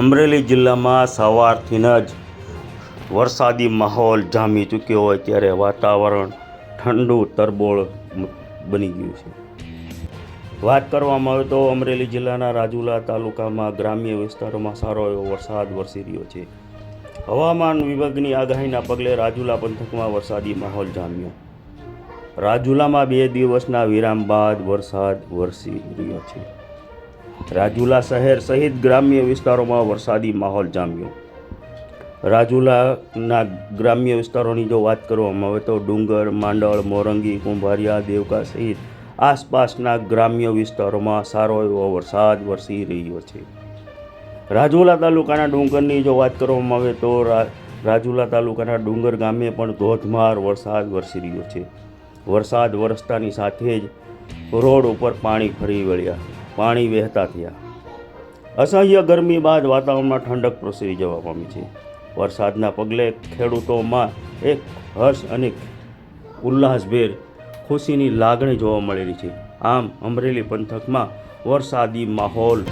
અમરેલી જિલ્લામાં સવારથી જ વરસાદી માહોલ જામી ચૂક્યો હોય ત્યારે વાતાવરણ ઠંડુ તરબોળ બની ગયું છે. વાત કરવામાં આવે તો અમરેલી જિલ્લાના રાજુલા તાલુકામાં ગ્રામ્ય વિસ્તારોમાં સારો એવો વરસાદ વરસી રહ્યો છે. હવામાન વિભાગની આગાહીના પગલે રાજુલા પંથકમાં વરસાદી માહોલ જામ્યો. રાજુલામાં બે દિવસના વિરામ બાદ વરસાદ વરસી રહ્યો છે. રાજુલા શહેર સહિત ગ્રામ્ય વિસ્તારોમાં વરસાદી માહોલ જામ્યો. રાજુલાના ગ્રામ્ય વિસ્તારોની જો વાત કરવામાં આવે તો ડુંગર, માંડળ, મોરંગી, કુંભારિયા, દેવકા સહિત આસપાસના ગ્રામ્ય વિસ્તારોમાં સારો એવો વરસાદ વરસી રહ્યો છે. રાજુલા તાલુકાના ડુંગરની જો વાત કરવામાં આવે તો રાજુલા તાલુકાના ડુંગર ગામે પણ ધોધમાર વરસાદ વરસી રહ્યો છે. વરસાદ વરસતાની સાથે જ રોડ ઉપર પાણી ફરી વળ્યા. પાણી વહેતા થયા. અસહ્ય ગરમી બાદ વાતાવરણમાં ઠંડક પ્રસરી જવા પામી છે. વરસાદના પગલે ખેડૂતોમાં એક હર્ષ અને ઉલ્લાસભેર ખુશીની લાગણી જોવા મળેલી છે. આમ અમરેલી પંથકમાં વરસાદી માહોલ